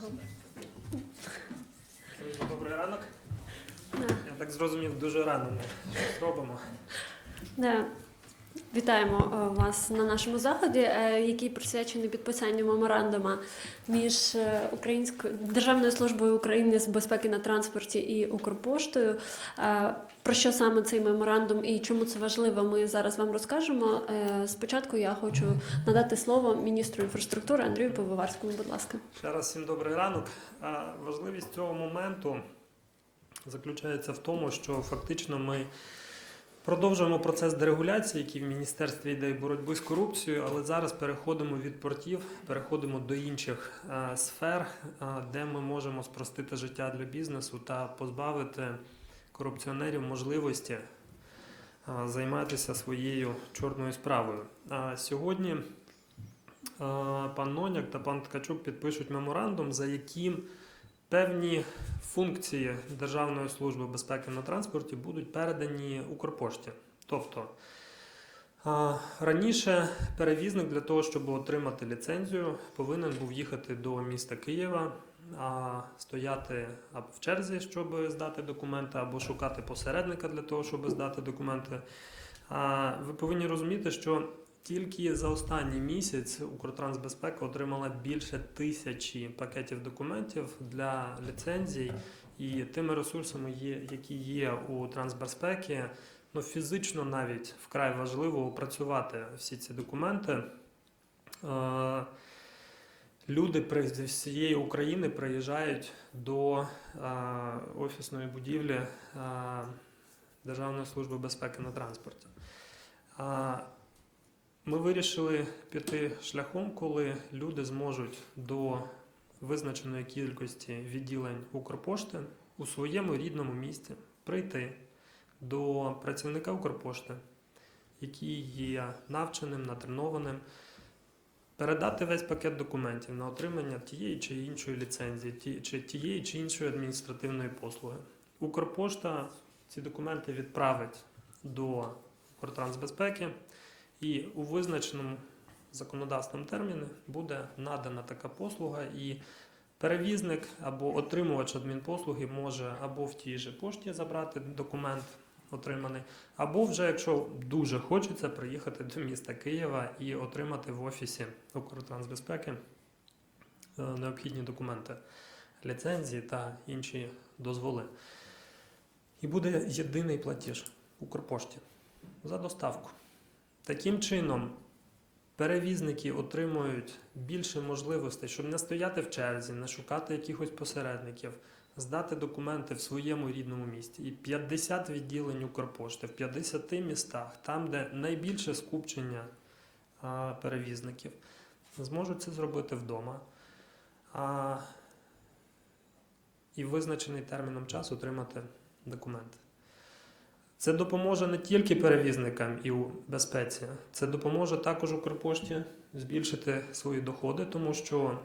Друзі, Добрий ранок. Да. Я так зрозумів, дуже рано ми щось робимо. Да. Вітаємо е, вас на нашому заході, е, який присвячений підписанню меморандума між е, Українською Державною службою України з безпеки на транспорті і Укрпоштою. Про що саме цей меморандум і чому це важливо, ми зараз вам розкажемо. Спочатку я хочу надати слово міністру інфраструктури Андрію Пивоварському. Будь ласка. Ще раз всім добрий ранок. Важливість цього моменту заключається в тому, що фактично ми продовжуємо процес дерегуляції, який в міністерстві йде боротьби з корупцією, але зараз переходимо від портів, переходимо до інших е, сфер, е, де ми можемо спростити життя для бізнесу та позбавити корупціонерів можливості е, займатися своєю чорною справою. Сьогодні пан Ноняк та пан Ткачук підпишуть меморандум, за яким певні функції Державної служби безпеки на транспорті будуть передані Укрпошті. Тобто раніше перевізник для того, щоб отримати ліцензію, повинен був їхати до міста Києва, стояти або в черзі, щоб здати документи, або шукати посередника для того, щоб здати документи. Ви повинні розуміти, що тільки за останній місяць Укртрансбезпека отримала більше тисячі пакетів документів для ліцензій, і тими ресурсами, які є у трансбезпеки, ну фізично навіть вкрай важливо опрацювати всі ці документи. Е, Люди з всієї України приїжджають до е, офісної будівлі е, Державної служби безпеки на транспорті. Ми вирішили піти шляхом, коли люди зможуть до визначеної кількості відділень Укрпошти у своєму рідному місті прийти до працівника Укрпошти, який є навченим, натренованим, передати весь пакет документів на отримання тієї чи іншої ліцензії, чи тієї чи іншої адміністративної послуги. Укрпошта ці документи відправить до Укртрансбезпеки. І у визначеному законодавством терміні буде надана така послуга, і перевізник або отримувач адмінпослуги може або в тій же пошті забрати документ отриманий, або вже, якщо дуже хочеться, приїхати до міста Києва і отримати в офісі Укртрансбезпеки е, необхідні документи, ліцензії та інші дозволи. І буде єдиний платіж Укрпошті за доставку. Таким чином, перевізники отримують більше можливостей, щоб не стояти в черзі, не шукати якихось посередників, здати документи в своєму рідному місті. І 50 відділень Укрпошти в 50 містах, там, де найбільше скупчення перевізників, зможуть це зробити вдома. І визначений терміном часу отримати документи. Це допоможе не тільки перевізникам і у безпеці, це допоможе також Укрпошті збільшити свої доходи, тому що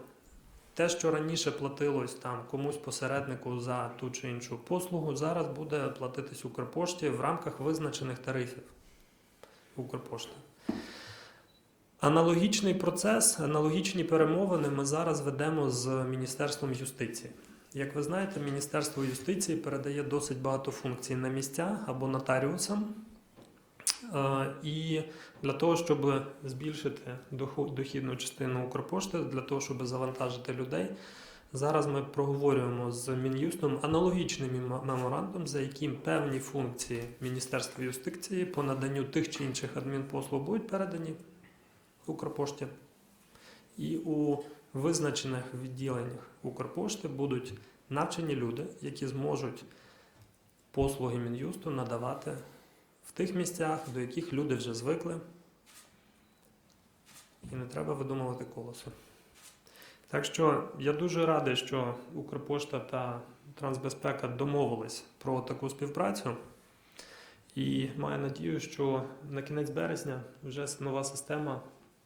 те, що раніше платилось там комусь посереднику за ту чи іншу послугу, зараз буде платитись Укрпошті в рамках визначених тарифів Укрпошти. Аналогічний процес, аналогічні перемовини ми зараз ведемо з Міністерством юстиції. Як ви знаєте, Міністерство юстиції передає досить багато функцій на місця або нотаріусам. Е, І для того, щоб збільшити дохідну частину Укрпошти, для того, щоб завантажити людей, зараз ми проговорюємо з Мін'юстом аналогічний мемо- меморандум, за яким певні функції Міністерства юстиції по наданню тих чи інших адмінпослуг будуть передані Укрпошті. І у визначених відділеннях Укрпошти будуть навчені люди, які зможуть послуги Мін'юсту надавати в тих місцях, до яких люди вже звикли. І не треба видумувати колесо. Так що я дуже радий, що Укрпошта та Трансбезпека домовились про таку співпрацю. І маю надію, що на кінець березня вже нова система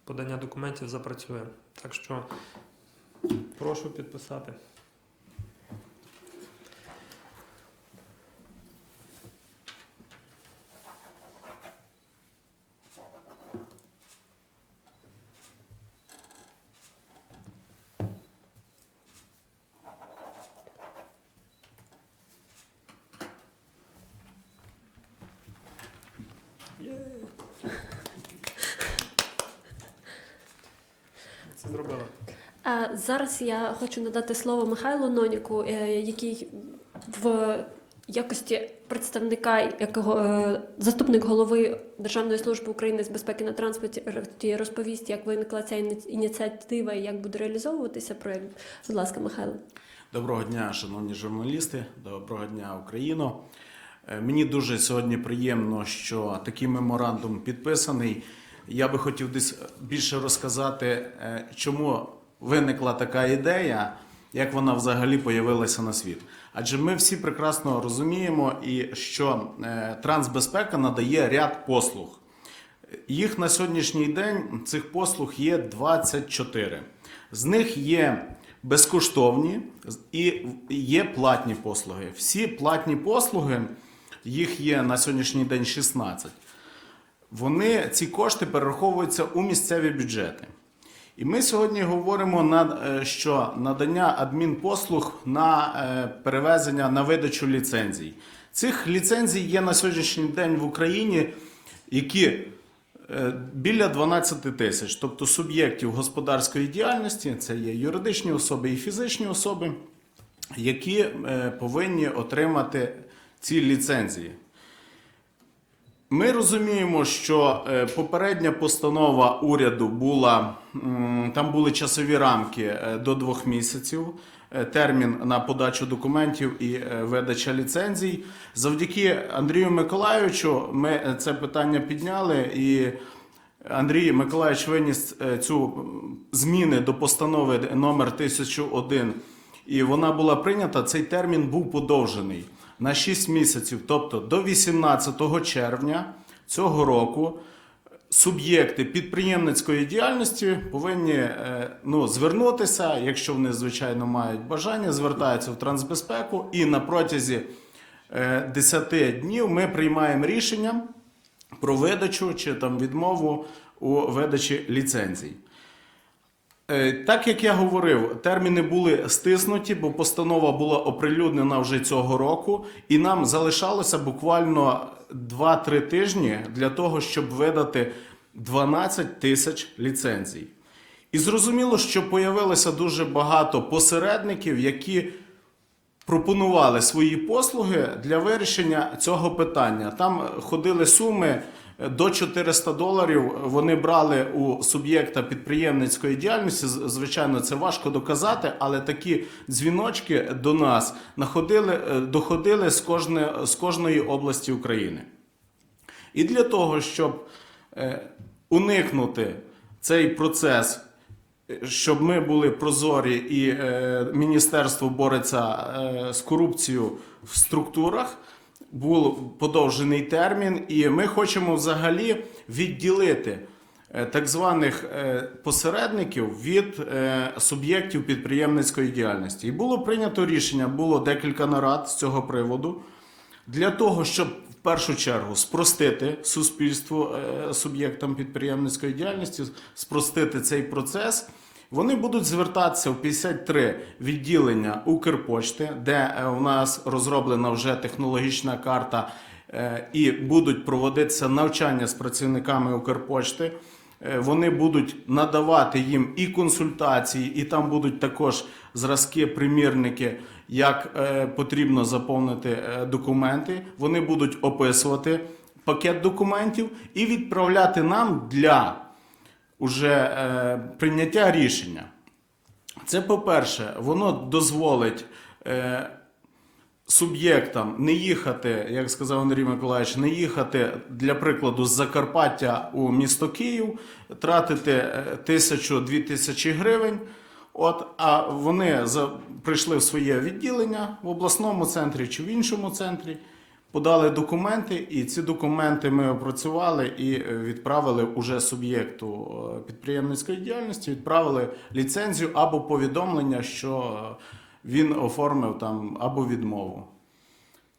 подання документів запрацює. Так що прошу підписати. Yeah. Це зробила. Зараз я хочу надати слово Михайлу Ноніку, е, який в якості представника, якого е, заступник голови Державної служби України з безпеки на транспорті розповість, як виникла ця ініціатива і як буде реалізовуватися проект. Будь ласка, Михайло. Доброго дня, шановні журналісти. Доброго дня, Україно. Е, Мені дуже сьогодні приємно, що такий меморандум підписаний. Я би хотів десь більше розказати, е, чому виникла така ідея, як вона взагалі появилася на світ. Адже ми всі прекрасно розуміємо, і що е, трансбезпека надає ряд послуг. Їх на сьогоднішній день цих послуг є 24. З них є безкоштовні і є платні послуги. Всі платні послуги, їх є на сьогоднішній день 16. Вони ці кошти перераховуються у місцеві бюджети. І ми сьогодні говоримо на е, що надання адмінпослуг на е, перевезення на видачу ліцензій. Цих ліцензій є на сьогоднішній день в Україні, які е, біля 12 тисяч, тобто суб'єктів господарської діяльності, це є юридичні особи і фізичні особи, які повинні отримати ці ліцензії. Ми розуміємо, що е, попередня постанова уряду була там були часові рамки е, до двох місяців. е, Термін на подачу документів і видача ліцензій. Завдяки Андрію Миколайовичу ми це питання підняли, і Андрій Миколайович виніс цю зміни до постанови номер 1001, і вона була прийнята. Цей термін був подовжений на 6 місяців, тобто до 18 червня цього року. Суб'єкти підприємницької діяльності повинні е, ну, звернутися, якщо вони звичайно мають бажання, звертаються в трансбезпеку, і на протязі е, 10 днів ми приймаємо рішення про видачу чи там відмову у видачі ліцензій. Е, Так як я говорив, терміни були стиснуті, бо постанова була оприлюднена вже цього року, і нам залишалося буквально 2-3 тижні для того, щоб видати 12 тисяч ліцензій. І зрозуміло, що появилося дуже багато посередників, які пропонували свої послуги для вирішення цього питання. Там ходили суми до 400 доларів. Вони брали у суб'єкта підприємницької діяльності. Звичайно, це важко доказати, але такі дзвіночки до нас находили, е, доходили з, кожне, з кожної області України. І для того, щоб е, уникнути цей процес, щоб ми були прозорі і е, міністерство бореться е, з корупцією в структурах, був подовжений термін, і ми хочемо взагалі відділити е, так званих е, посередників від е, суб'єктів підприємницької діяльності. І було прийнято рішення, було декілька нарад з цього приводу для того, щоб в першу чергу спростити суспільству е, суб'єктам підприємницької діяльності, спростити цей процес. Вони будуть звертатися в 53 відділення Укрпочти, де е, у нас розроблена вже технологічна карта, е, і будуть проводитися навчання з працівниками Укрпочти. Е, Вони будуть надавати їм і консультації, і там будуть також зразки, примірники, як е, потрібно заповнити е, документи. Вони будуть описувати пакет документів і відправляти нам для уже е, прийняття рішення. Це, по-перше, воно дозволить е, суб'єктам не їхати, як сказав Андрій Миколаївич, не їхати для прикладу з Закарпаття у місто Київ, тратити е, тисячу-дві тисячі гривень. От, а вони за, прийшли в своє відділення в обласному центрі чи в іншому центрі, подали документи, і ці документи ми опрацювали і е, відправили уже суб'єкту е, підприємницької діяльності, відправили ліцензію або повідомлення, що е, він оформив там або відмову.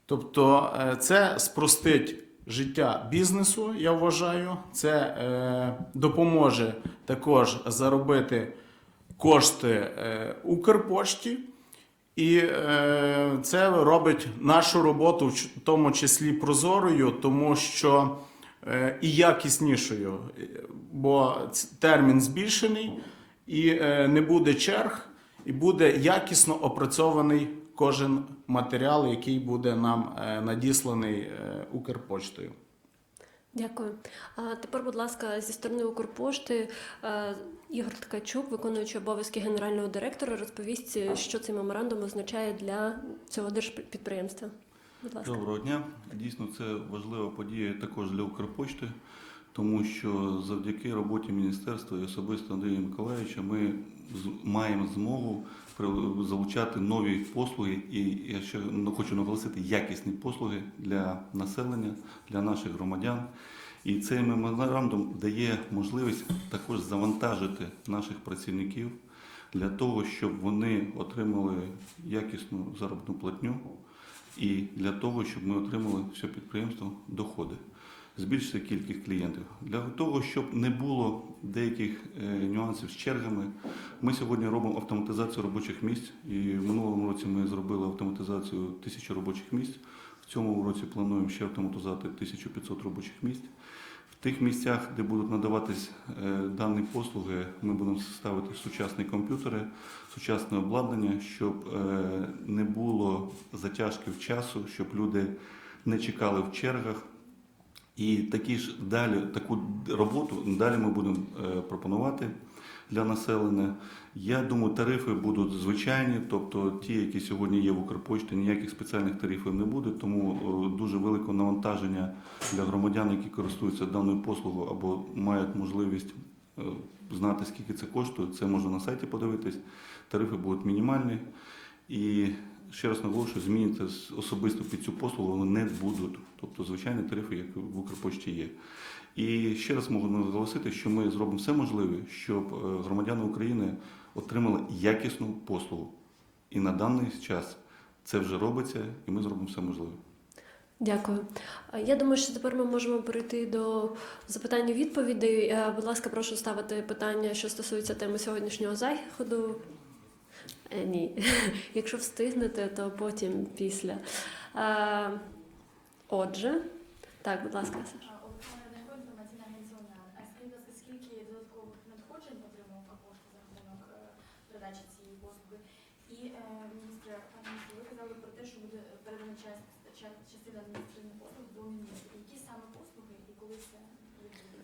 Тобто це спростить життя бізнесу, я вважаю. Це е, допоможе також заробити кошти е, Укрпошті. І е, це робить нашу роботу в тому числі прозорою, тому що е, і якіснішою, е, бо термін збільшений, і не буде черг, і буде якісно опрацьований кожен матеріал, який буде нам надісланий Укрпочтою. Дякую. А тепер, будь ласка, зі сторони Укрпошти е, Ігор Ткачук, виконуючий обов'язки генерального директора, розповість, що цей меморандум означає для цього держпідприємства. Будь ласка. Доброго дня. Дійсно, це важлива подія також для Укрпочти, тому що завдяки роботі міністерства і особисто Андрія Миколаївича ми маємо змогу залучати нові послуги, і я ще хочу наголосити якісні послуги для населення, для наших громадян. І цей меморандум дає можливість також завантажити наших працівників для того, щоб вони отримали якісну заробітну платню і для того, щоб ми отримали все підприємство доходи, збільшити кількість клієнтів. Для того, щоб не було деяких е, нюансів з чергами, ми сьогодні робимо автоматизацію робочих місць. І в минулому році ми зробили автоматизацію тисячі робочих місць. В цьому році плануємо ще автоматизувати 1500 робочих місць. В тих місцях, де будуть надаватись е, дані послуги, ми будемо ставити сучасні комп'ютери, сучасне обладнання, щоб е, не було затяжки в часу, щоб люди не чекали в чергах. І такі ж далі таку роботу далі ми будемо е, пропонувати для населення. Я думаю, тарифи будуть звичайні, тобто ті, які сьогодні є в Укрпочті, ніяких спеціальних тарифів не буде, тому е, дуже велике навантаження для громадян, які користуються даною послугою або мають можливість е, знати, скільки це коштує. Це можна на сайті подивитись. Тарифи будуть мінімальні. І ще раз наголошую, змінити особисто під цю послугу вони не будуть. Тобто звичайні тарифи, як в Укрпочті є. І ще раз можу наголосити, що ми зробимо все можливе, щоб е, громадяни України отримали якісну послугу. І на даний час це вже робиться, і ми зробимо все можливе. Дякую. Я думаю, що тепер ми можемо перейти до запитань і відповідей. Е, Будь ласка, прошу ставити питання, що стосується теми сьогоднішнього заходу. Е, Ні. Якщо встигнете, то потім після. Е, Отже, так, будь ласка, Саша. А, Олександра Нехо, інформаційна агенція «Уніан». А скажіть, будь ласка, скільки додаткових надходжень отримав Укрпошта за рахунок е, передачі цієї послуги? І е, міністре, пане міністре, ви казали про те, що буде передана часть, ча- частина адміністративних послуг до міністрів. Які саме послуги і коли це відбудеться?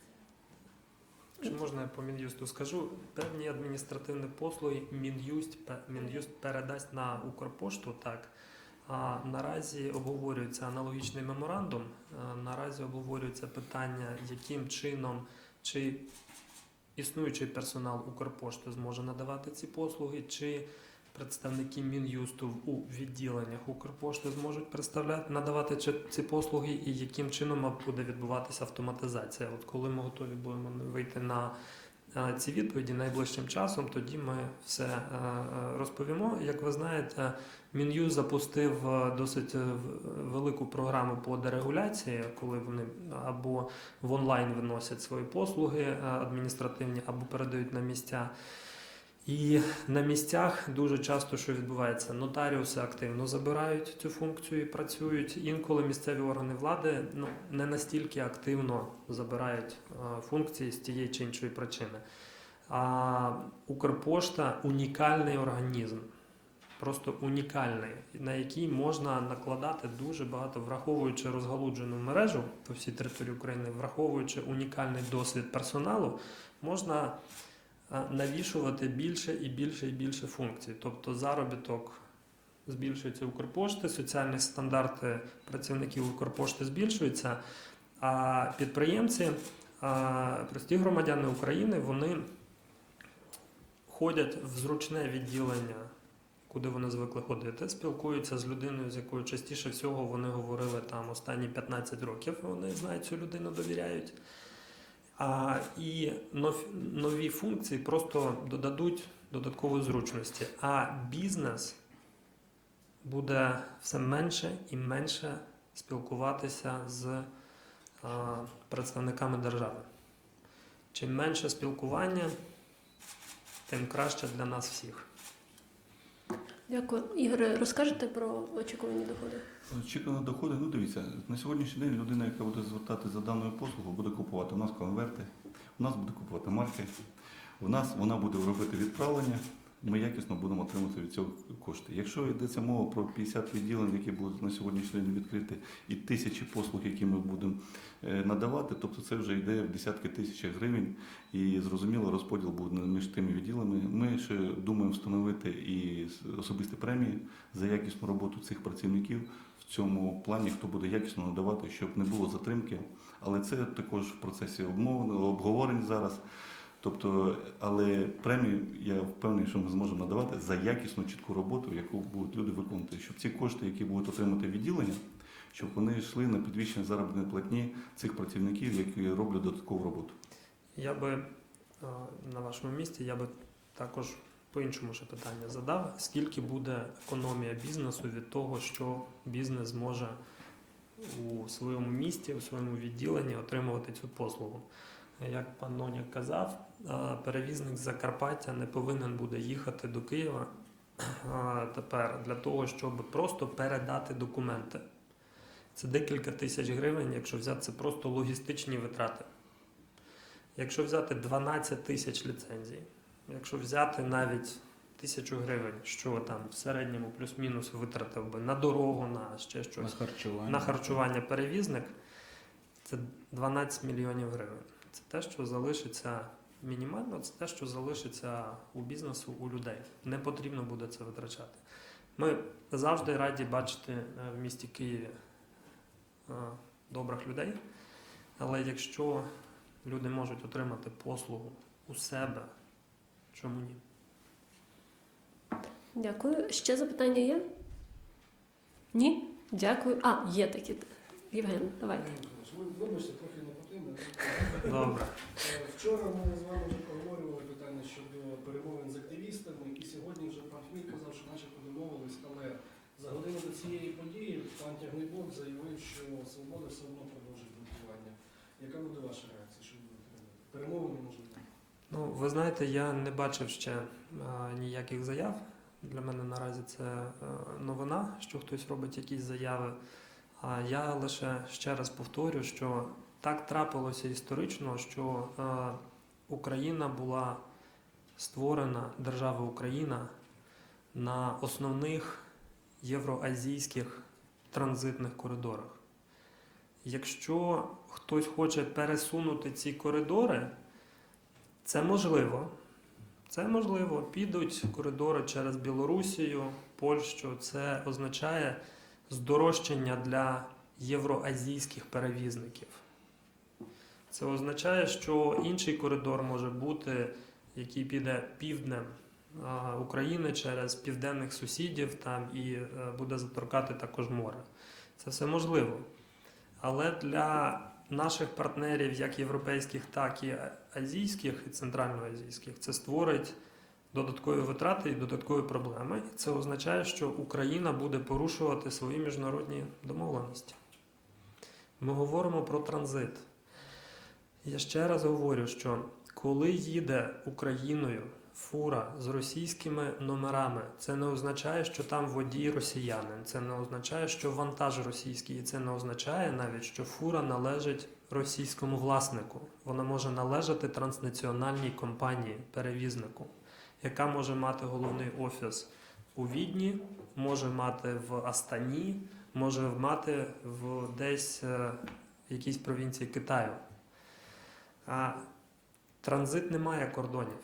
Чи можна я по Мін'юсту скажу? Певні адміністративні послуги Мін'юст, Мін'юст передасть на Укрпошту, так. А наразі обговорюється аналогічний меморандум. Наразі обговорюється питання, яким чином чи існуючий персонал Укрпошти зможе надавати ці послуги, чи представники Мін'юсту у відділеннях Укрпошти зможуть представляти надавати ці послуги, і яким чином буде відбуватися автоматизація. От коли ми готові будемо вийти на е, ці відповіді найближчим часом, тоді ми все е, е, розповімо. Як ви знаєте, Мін'юз запустив досить велику програму по дерегуляції, коли вони або в онлайн виносять свої послуги адміністративні, або передають на місця. І на місцях дуже часто що відбувається, нотаріуси активно забирають цю функцію і працюють. Інколи місцеві органи влади ну не настільки активно забирають е, функції з тієї чи іншої причини. А Укрпошта унікальний організм, просто унікальний, на який можна накладати дуже багато, враховуючи розгалуджену мережу по всій території України, враховуючи унікальний досвід персоналу, можна навішувати більше і більше і більше функцій. Тобто заробіток збільшується Укрпошти, соціальні стандарти працівників Укрпошти збільшуються, а підприємці, прості громадяни України, вони ходять в зручне відділення, куди вони звикли ходити, спілкуються з людиною, з якою частіше всього вони говорили там останні 15 років. Вони знають цю людину, довіряють. А, і нов- нові функції просто додадуть додаткової зручності. А бізнес буде все менше і менше спілкуватися з а, представниками держави. Чим менше спілкування, тим краще для нас всіх. Дякую. Ігоре, розкажете про очікувані доходи? Очікувані доходи, ну дивіться, на сьогоднішній день людина, яка буде звертати за даною послугою, буде купувати у нас конверти, у нас буде купувати марки, у нас вона буде робити відправлення, ми якісно будемо отримати від цього кошти. Якщо йдеться мова про 50 відділень, які будуть на сьогоднішній день відкриті, і тисячі послуг, які ми будемо е, надавати, тобто це вже йде в десятки тисяч гривень, і зрозуміло, розподіл буде між тими відділами. Ми ще думаємо встановити і особисті премії за якісну роботу цих працівників в цьому плані, хто буде якісно надавати, щоб не було затримки. Але це також в процесі обмовлено, обговорень зараз. Тобто, але премію я впевнений, що ми зможемо надавати за якісну чітку роботу, яку будуть люди виконувати, щоб ці кошти, які будуть отримати відділення, щоб вони йшли на підвищення заробітної платні цих працівників, які роблять додаткову роботу. Я би е, на вашому місці я би також по-іншому ще питання задав: скільки буде економія бізнесу від того, що бізнес зможе у своєму місті, у своєму відділенні отримувати цю послугу? Як пан Нонік казав, е, перевізник з Закарпаття не повинен буде їхати до Києва е, тепер для того, щоб просто передати документи. Це декілька тисяч гривень, якщо взяти це просто логістичні витрати. Якщо взяти 12 тисяч ліцензій, якщо взяти навіть тисячу гривень, що там в середньому плюс-мінус витратив би на дорогу, на ще На харчування. на харчування перевізник, це 12 мільйонів гривень. Це те, що залишиться мінімально, це те, що залишиться у бізнесу, у людей. Не потрібно буде це витрачати. Ми завжди раді бачити е, в місті Києві е, добрих людей, але якщо люди можуть отримати послугу у себе, чому ні? Дякую. Ще запитання є? Ні? Дякую. А, є такі. Євген, давайте. Вибачте, трохи не. Добре. Вчора ми з вами вже проговорювали питання щодо перемовин з активістами, і сьогодні вже пан Хміль казав, що начебто домовились, але за годину до цієї події пан Тягнибок заявив, що свобода все одно продовжить блокування. Яка буде ваша реакція? Що робити? Перемовини можливо? Ну, ви знаєте, я не бачив ще е, ніяких заяв. Для мене наразі це е, новина, що хтось робить якісь заяви. А я лише ще раз повторю, що так трапилося історично, що е, Україна була створена, держава Україна, на основних євроазійських транзитних коридорах. Якщо хтось хоче пересунути ці коридори, це можливо. Це можливо. Підуть коридори через Білорусію, Польщу. Це означає здорожчання для євроазійських перевізників. Це означає, що інший коридор може бути, який піде півднем України через південних сусідів там і е, буде заторкати також море. Це все можливо. Але для наших партнерів, як європейських, так і азійських і центральноазійських, це створить додаткові витрати і додаткові проблеми. І це означає, що Україна буде порушувати свої міжнародні домовленості. Ми говоримо про транзит. Я ще раз говорю, що коли їде Україною фура з російськими номерами, це не означає, що там водій росіянин, це не означає, що вантаж російський, і це не означає навіть, що фура належить російському власнику. Вона може належати транснаціональній компанії, перевізнику, яка може мати головний офіс у Відні, може мати в Астані, може мати в десь е, в якійсь провінції Китаю. А транзит не має кордонів.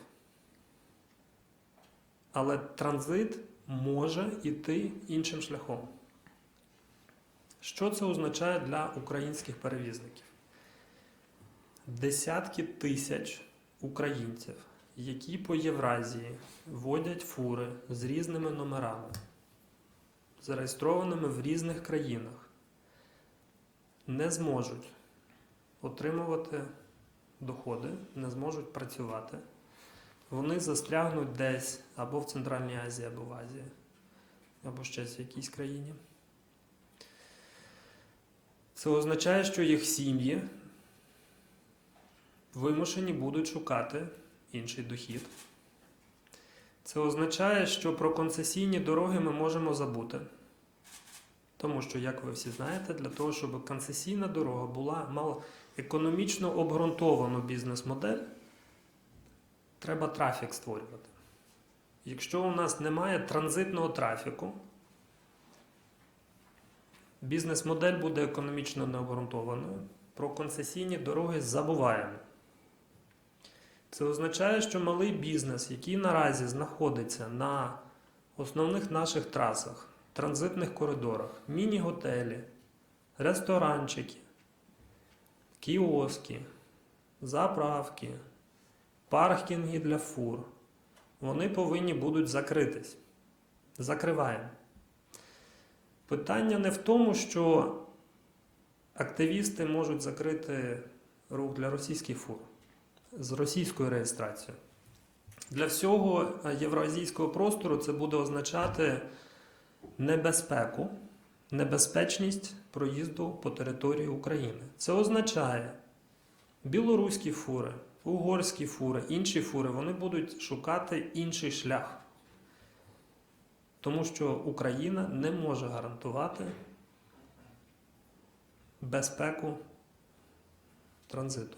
Але транзит може йти іншим шляхом. Що це означає для українських перевізників? Десятки тисяч українців, які по Євразії водять фури з різними номерами, зареєстрованими в різних країнах, не зможуть отримувати доходи, не зможуть працювати. Вони застрягнуть десь або в Центральній Азії, або в Азії, або ще в якійсь країні. Це означає, що їх сім'ї вимушені будуть шукати інший дохід. Це означає, що про концесійні дороги ми можемо забути. Тому що, як ви всі знаєте, для того, щоб концесійна дорога була мала економічно обґрунтовану бізнес-модель, треба трафік створювати. Якщо у нас немає транзитного трафіку, бізнес-модель буде економічно необґрунтованою. Про концесійні дороги забуваємо. Це означає, що малий бізнес, який наразі знаходиться на основних наших трасах, транзитних коридорах, міні-готелі, ресторанчики, кіоски, заправки, паркінги для фур, вони повинні будуть закритись. Закриваємо. Питання не в тому, що активісти можуть закрити рух для російських фур з російською реєстрацією. Для всього євроазійського простору це буде означати небезпеку, небезпечність проїзду по території України. Це означає білоруські фури, угорські фури, інші фури, вони будуть шукати інший шлях. Тому що Україна не може гарантувати безпеку транзиту.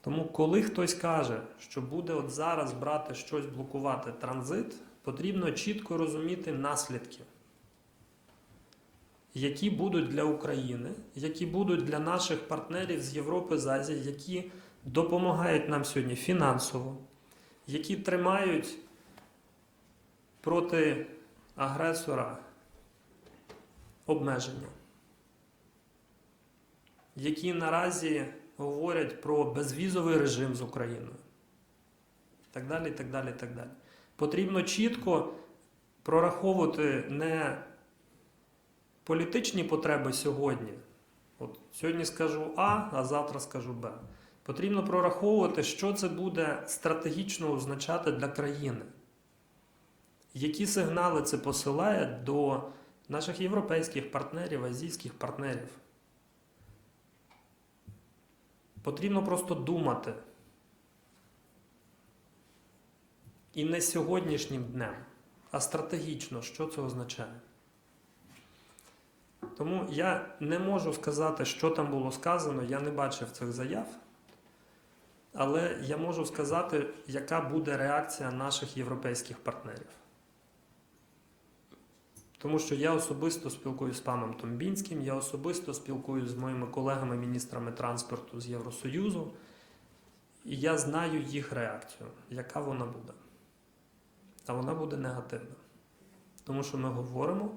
Тому, коли хтось каже, що буде от зараз брати щось блокувати транзит, потрібно чітко розуміти наслідки, які будуть для України, які будуть для наших партнерів з Європи, з Азії, які допомагають нам сьогодні фінансово, які тримають проти агресора обмеження, які наразі говорять про безвізовий режим з Україною. Так далі, так далі, так далі. Потрібно чітко прораховувати не політичні потреби сьогодні. От сьогодні скажу А, а завтра скажу Б. Потрібно прораховувати, що це буде стратегічно означати для країни. Які сигнали це посилає до наших європейських партнерів, азійських партнерів. Потрібно просто думати. І не сьогоднішнім днем, а стратегічно, що це означає. Тому я не можу сказати, що там було сказано, я не бачив цих заяв. Але я можу сказати, яка буде реакція наших європейських партнерів. Тому що я особисто спілкуюся з паном Томбінським, я особисто спілкуюся з моїми колегами-міністрами транспорту з Євросоюзу, і я знаю їх реакцію, яка вона буде. А вона буде негативна. Тому що ми говоримо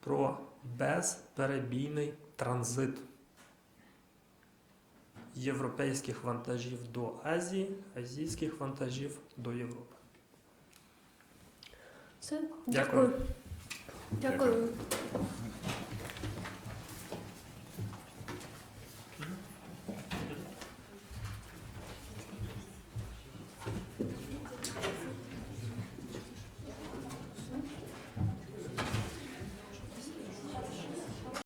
про безперебійний транзит європейських вантажів до Азії, азійських вантажів до Європи. Все, Дякую. дякую. Дякую.